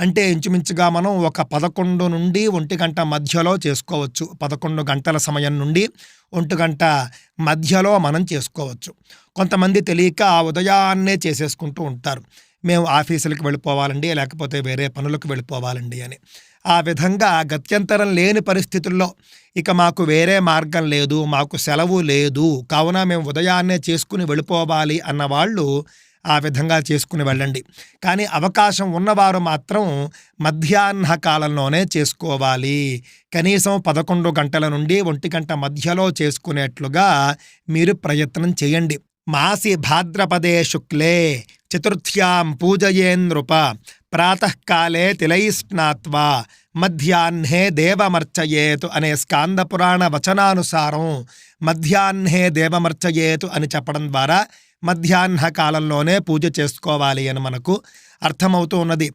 అంటే ఇంచుమించుగా మనం ఒక పదకొండు నుండి ఒంటి గంట మధ్యలో చేసుకోవచ్చు. పదకొండు గంటల సమయం నుండి ఒంటి గంట మధ్యలో మనం చేసుకోవచ్చు. కొంతమంది తెలియక ఆ ఉదయాన్నే చేసేసుకుంటూ ఉంటారు. మేము ఆఫీసులకు వెళ్ళిపోవాలండి లేకపోతే వేరే పనులకు వెళ్ళిపోవాలండి అని. ఆ విధంగా గత్యంతరం లేని పరిస్థితుల్లో ఇక మాకు వేరే మార్గం లేదు మాకు సెలవు లేదు కావున మేము ఉదయాన్నే చేసుకుని వెళ్ళిపోవాలి అన్న వాళ్ళు ఆ విధంగా చేసుకుని వెళ్ళండి. కానీ అవకాశం ఉన్నవారు మాత్రం మధ్యాహ్న కాలంలోనే చేసుకోవాలి. కనీసం పదకొండు గంటల నుండి ఒంటి గంట మధ్యలో చేసుకునేట్లుగా మీరు ప్రయత్నం చేయండి. మాసి భాద్రపదే శుక్లే చతుర్థ్యాం పూజయేనృప ప్రాతకాలే తిలైస్నాత్వా మధ్యాహ్నే దేవమర్చయేతు అనే స్కాంద పురాణ వచనానుసారం మధ్యాహ్నే దేవమర్చయేతు అని చెప్పడం ద్వారా మధ్యాహ్న కాలంలోనే పూజ చేసుకోవాలి అని మనకు అర్థమవుతూ ఉన్నది.